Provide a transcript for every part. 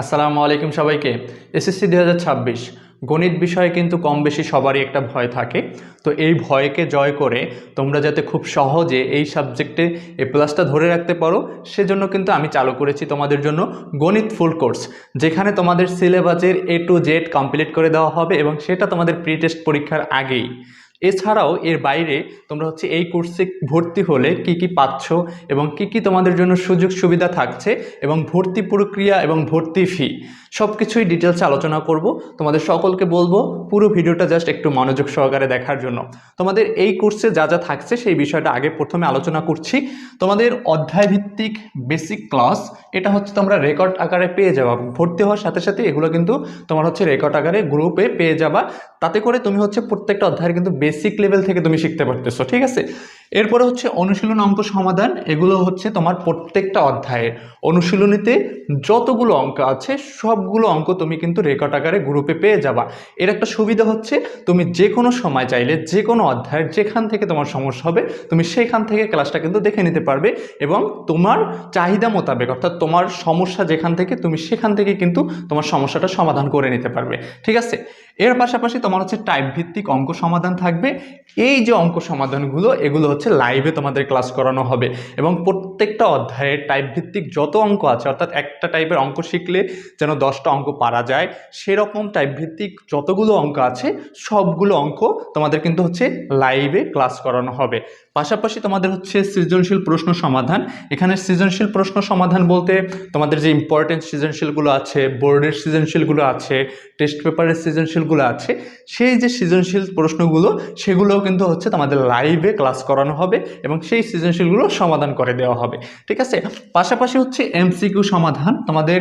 আসসালামু আলাইকুম সবাইকে। এসএসসি দুই হাজার ছাব্বিশ। গণিত বিষয়ে কিন্তু কম বেশি সবারই একটা ভয় থাকে। তো এই ভয়কে জয় করে তোমরা যাতে খুব সহজে এই সাবজেক্টে এ প্লাসটা ধরে রাখতে পারো, সেজন্য কিন্তু আমি চালু করেছি তোমাদের জন্য গণিত ফুল কোর্স, যেখানে তোমাদের সিলেবাসের এ টু জেড কমপ্লিট করে দেওয়া হবে এবং সেটা তোমাদের প্রি টেস্ট পরীক্ষার আগেই। এছাড়াও এর বাইরে তোমরা হচ্ছে এই কোর্সে ভর্তি হলে কি কি পাচ্ছ এবং কি কি তোমাদের জন্য সুযোগ সুবিধা থাকছে এবং ভর্তি প্রক্রিয়া এবং ভর্তি ফি সব কিছুই ডিটেলস আলোচনা করব। তোমাদের সকলকে বলব, পুরো ভিডিওটা জাস্ট একটু মনোযোগ সহকারে দেখার জন্য। তোমাদের এই কোর্সে যা যা থাকছে সেই বিষয়টা আগে প্রথমে আলোচনা করছি। তোমাদের অধ্যায়ভিত্তিক বেসিক ক্লাস এটা হচ্ছে তোমরা রেকর্ড আকারে পেয়ে যাবা। ভর্তি হওয়ার সাথে সাথে এগুলো কিন্তু তোমার হচ্ছে রেকর্ড আকারে গ্রুপে পেয়ে যাবা। তাতে করে তুমি হচ্ছে প্রত্যেকটা অধ্যায়ের কিন্তু বেসিক লেভেল থেকে তুমি শিখতে পারতেছো, ঠিক আছে? এরপরে হচ্ছে অনুশীলন অঙ্ক সমাধান, এগুলো হচ্ছে তোমার প্রত্যেকটা অধ্যায়ের। অনুশীলনীতে যতগুলো অঙ্ক আছে, সবগুলো অঙ্ক তুমি কিন্তু রেকর্ড আকারে গ্রুপে পেয়ে যাবা। এর একটা সুবিধা হচ্ছে, তুমি যে কোনো সময় চাইলে যে কোনো অধ্যায়ের যেখান থেকে তোমার সমস্যা হবে, তুমি সেখান থেকে ক্লাসটা কিন্তু দেখে নিতে পারবে এবং তোমার চাহিদা মোতাবেক, অর্থাৎ তোমার সমস্যা যেখান থেকে, তুমি সেখান থেকে কিন্তু তোমার সমস্যাটা সমাধান করে নিতে পারবে। ঠিক আছে? এর পাশাপাশি তোমার হচ্ছে টাইপ ভিত্তিক অঙ্ক সমাধান থাকবে। এই যে অঙ্ক সমাধানগুলো, এগুলো হচ্ছে লাইভে তোমাদের ক্লাস করানো হবে এবং প্রত্যেকটা অধ্যায়ের টাইপ ভিত্তিক যত অঙ্ক আছে, অর্থাৎ একটা টাইপের অঙ্ক শিখলে যেন দশটা অঙ্ক পারা যায়, সেরকম টাইপ ভিত্তিক যতগুলো অঙ্ক আছে, সবগুলো অঙ্ক তোমাদের কিন্তু হচ্ছে লাইভে ক্লাস করানো হবে। পাশাপাশি তোমাদের হচ্ছে সৃজনশীল প্রশ্ন সমাধান। এখানে সৃজনশীল প্রশ্ন সমাধান বলতে তোমাদের যে ইম্পর্টেন্ট সৃজনশীলগুলো আছে, বোর্ডের সৃজনশীলগুলো আছে টেস্ট পেপারের সৃজনশীলগুলো আছে, সেই যে সৃজনশীল প্রশ্নগুলো, সেগুলোও কিন্তু হচ্ছে তোমাদের লাইভে ক্লাস করানো হবে এবং সেই সৃজনশীলগুলো সমাধান করে দেওয়া হবে। ঠিক আছে? পাশাপাশি হচ্ছে এমসিকিউ সমাধান। তোমাদের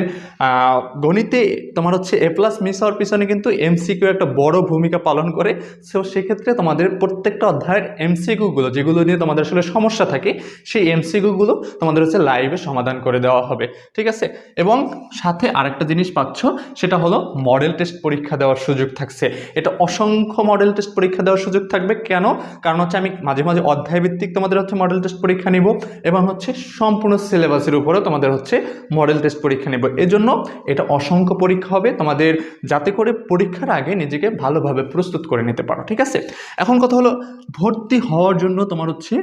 গণিতে তোমার হচ্ছে এ প্লাস মিস হওয়ার পিছনে কিন্তু এমসিকিউ একটা বড় ভূমিকা পালন করে। সো সেক্ষেত্রে তোমাদের প্রত্যেকটা অধ্যায়ের এমসিকিউগুলো যেগুলো নিয়ে তোমাদের আসলে সমস্যা থাকে, সেই এমসিকিউগুলো তোমাদের হচ্ছে লাইভে সমাধান করে দেওয়া হবে। ঠিক আছে? এবং সাথে আরেকটা জিনিস পাচ্ছ, সেটা হলো মডেল টেস্ট পরীক্ষা দেওয়ার সুযোগ থাকছে। এটা অসংখ্য মডেল টেস্ট পরীক্ষা দেওয়ার সুযোগ থাকবে। কেন? কারণ হচ্ছে আমি মাঝে মাঝে অধ্যায় ভিত্তিক তোমাদের হচ্ছে মডেল টেস্ট পরীক্ষা নিব এবং হচ্ছে সম্পূর্ণ সিলেবাসের উপরেও তোমাদের হচ্ছে মডেল টেস্ট পরীক্ষা নিব। এজন্য এটা অসংখ্য পরীক্ষা হবে। তোমাদের যাতে করে পরীক্ষার আগে নিজেকে ভালোভাবে প্রস্তুত করে নিতে পারো। ঠিক আছে? এখন কথা হলো ভর্তি হওয়ার জন্য তোমার হচ্ছে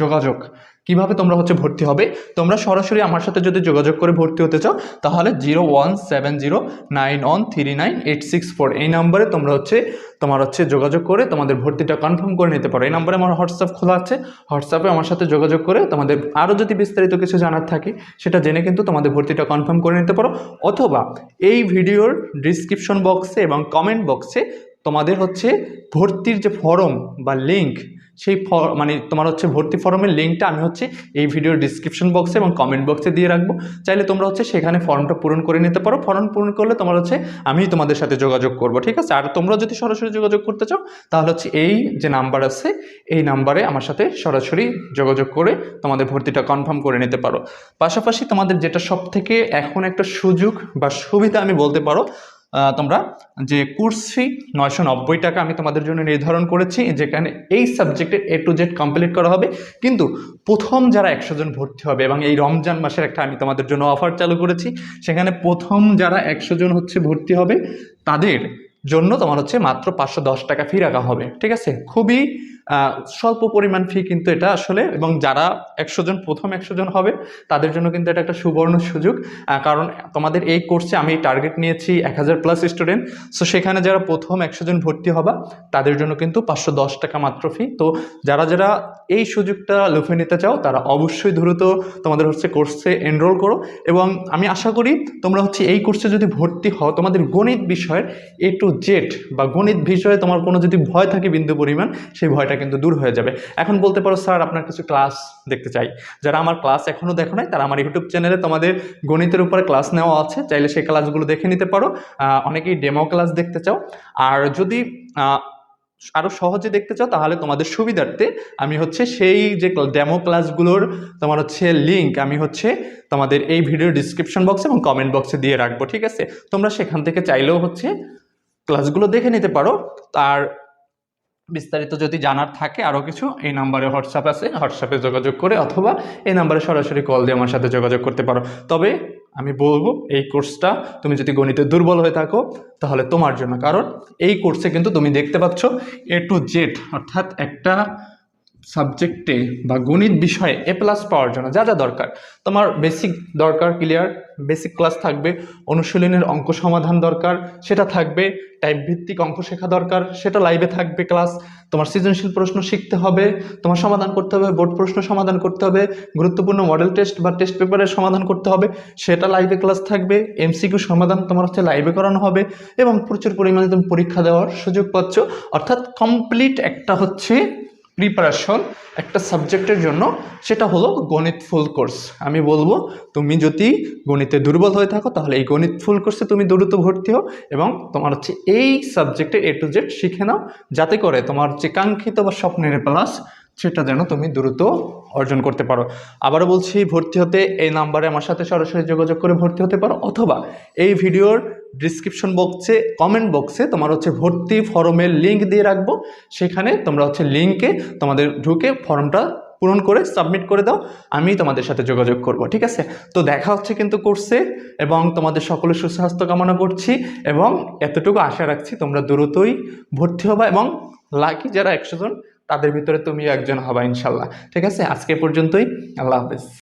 যোগাযোগ। কীভাবে তোমরা হচ্ছে ভর্তি হবে? তোমরা সরাসরি আমার সাথে যদি যোগাযোগ করে ভর্তি হতে চাও, তাহলে zero one seven zero nine one three nine eight six four. এই নাম্বারে তোমরা হচ্ছে, তোমার হচ্ছে যোগাযোগ করে তোমাদের ভর্তিটা কনফার্ম করে নিতে পারো। এই নাম্বারে আমার হোয়াটসঅ্যাপ খোলা আছে। হোয়াটসঅ্যাপে আমার সাথে যোগাযোগ করে তোমাদের আরও যদি বিস্তারিত কিছু জানার থাকে, সেটা জেনে কিন্তু তোমাদের ভর্তিটা কনফার্ম করে নিতে পারো। অথবা এই ভিডিওর ডিসক্রিপশন বক্সে এবং কমেন্ট বক্সে তোমাদের হচ্ছে ভর্তির যে ফর্ম বা লিঙ্ক সেই মানে তোমার হচ্ছে ভর্তি ফর্মের লিঙ্কটা আমি হচ্ছে এই ভিডিওর ডিসক্রিপশন বক্সে এবং কমেন্ট বক্সে দিয়ে রাখব। চাইলে তোমরা হচ্ছে সেখানে ফর্মটা পূরণ করে নিতে পারো। ফর্ম পূরণ করলে তোমার হচ্ছে আমি তোমাদের সাথে যোগাযোগ করব, ঠিক আছে? আর তোমরা যদি সরাসরি যোগাযোগ করতে চাও, তাহলে হচ্ছে এই যে নাম্বার আছে, এই নাম্বারে আমার সাথে সরাসরি যোগাযোগ করে তোমাদের ভর্তিটা কনফার্ম করে নিতে পারো। পাশাপাশি তোমাদের যেটা সব থেকে এখন একটা সুযোগ বা সুবিধা আমি বলতে পারো তোমরা যে কোর্স ফি নয়শো নব্বই টাকা আমি তোমাদের জন্য নির্ধারণ করেছি, যেখানে এই সাবজেক্টের এ টু জেড কমপ্লিট করা হবে। কিন্তু প্রথম যারা একশো জন ভর্তি হবে এবং এই রমজান মাসের একটা আমি তোমাদের জন্য অফার চালু করেছি, সেখানে প্রথম যারা একশো জন হচ্ছে ভর্তি হবে, তাদের জন্য তোমার হচ্ছে মাত্র পাঁচশো দশ টাকা ফি রাখা হবে। ঠিক আছে? খুবই স্বল্প পরিমাণ ফি কিন্তু এটা আসলে এবং যারা একশো জন, প্রথম একশো জন হবে, তাদের জন্য কিন্তু এটা একটা সুবর্ণ সুযোগ। কারণ তোমাদের এই কোর্সে আমি টার্গেট নিয়েছি এক হাজার প্লাস স্টুডেন্ট সো সেখানে যারা প্রথম একশো জন ভর্তি হবা, তাদের জন্য কিন্তু পাঁচশো দশ টাকা মাত্র ফি তো যারা যারা এই সুযোগটা লুফে নিতে চাও, তারা অবশ্যই দ্রুত তোমাদের হচ্ছে কোর্সে এনরোল করো। এবং আমি আশা করি তোমরা হচ্ছে এই কোর্সে যদি ভর্তি হও, তোমাদের গণিত বিষয়ের এ টু জেড বা গণিত বিষয়ে তোমার কোনো যদি ভয় থাকে বিন্দু পরিমাণ, সেই ভয়টা কিন্তু দূর হয়ে যাবে। এখন বলতে পারো, স্যার, আপনার কিছু ক্লাস দেখতে চাই। যারা আমার ক্লাস এখনও দেখো নাই, তারা আমার ইউটিউব চ্যানেলে তোমাদের গণিতের উপরে ক্লাস নেওয়া আছে। চাইলে সেই ক্লাসগুলো দেখে নিতে পারো। অনেকেই ডেমো ক্লাস দেখতে চাও। আর যদি আরও সহজে দেখতে চাও, তাহলে তোমাদের সুবিধার্থে আমি হচ্ছে সেই যে ডেমো ক্লাসগুলোর তোমার হচ্ছে লিঙ্ক আমি হচ্ছে তোমাদের এই ভিডিও ডিসক্রিপশন বক্স এবং কমেন্ট বক্সে দিয়ে রাখব, ঠিক আছে? তোমরা সেখান থেকে চাইলেও হচ্ছে ক্লাসগুলো দেখে নিতে পারো। আর বিস্তারিত যদি জানার থাকে আরও কিছু, এই নাম্বারে হোয়াটসঅ্যাপ আছে, হোয়াটসঅ্যাপে যোগাযোগ করে অথবা এই নাম্বারে সরাসরি কল দিয়ে আমার সাথে যোগাযোগ করতে পারো। তবে আমি বলব, এই কোর্সটা তুমি যদি গণিতে দুর্বল হয়ে থাকো, তাহলে তোমার জন্য, কারণ এই কোর্সে কিন্তু তুমি দেখতে পাচ্ছ এ টু জেড অর্থাৎ একটা সাবজেক্টে বা গণিত বিষয়ে এ প্লাস পাওয়ার জন্য যা যা দরকার। তোমার বেসিক দরকার ক্লিয়ার বেসিক ক্লাস থাকবে, অনুশীলনের অঙ্ক সমাধান দরকার, সেটা থাকবে টাইপ ভিত্তিক অঙ্ক শেখা দরকার, সেটা লাইভে থাকবে ক্লাস তোমার সৃজনশীল প্রশ্ন শিখতে হবে, তোমার সমাধান করতে হবে বোর্ড প্রশ্ন সমাধান করতে হবে, গুরুত্বপূর্ণ মডেল টেস্ট বা টেস্ট পেপারের সমাধান করতে হবে, সেটা লাইভে ক্লাস থাকবে এমসিকিউ সমাধান তোমার হচ্ছে লাইভে করানো হবে এবং প্রচুর পরিমাণে তুমি পরীক্ষা দেওয়ার সুযোগ পাচ্ছ, অর্থাৎ কমপ্লিট একটা হচ্ছে প্রিপারেশন একটা সাবজেক্টের জন্য, সেটা হলো গণিত ফুল কোর্স আমি বলব, তুমি যদি গণিতে দুর্বল হয়ে থাকো, তাহলে এই গণিত ফুল কোর্সে তুমি দ্রুত ভর্তি হও এবং তোমার হচ্ছে এই সাবজেক্টে এ টু জেড শিখে নাও, যাতে করে তোমার যে কাঙ্ক্ষিত বা স্বপ্নের প্লাস সেটা যেন তুমি দ্রুত অর্জন করতে পারো। আবারও বলছি, ভর্তি হতে এই নাম্বারে আমার সাথে সরাসরি যোগাযোগ করে ভর্তি হতে পারো, অথবা এই ভিডিওর ডিসক্রিপশন বক্সে কমেন্ট বক্সে তোমার হচ্ছে ভর্তি ফর্মের লিঙ্ক দিয়ে রাখব। সেখানে তোমরা হচ্ছে লিঙ্কে তোমাদের ঢুকে ফর্মটা পূরণ করে সাবমিট করে দাও, আমি তোমাদের সাথে যোগাযোগ করব, ঠিক আছে? তো দেখা হচ্ছে কিন্তু কোর্সে এবং তোমাদের সকলের সুস্বাস্থ্য কামনা করছি, এবং এতটুকু আশা রাখছি তোমরা দ্রুতই ভর্তি হবা, এবং লাকি যারা একশো জন তাদের ভিতরে তুমিও একজন হবা ইনশাল্লাহ। ঠিক আছে? আজকে পর্যন্তই। আল্লাহ হাফেজ।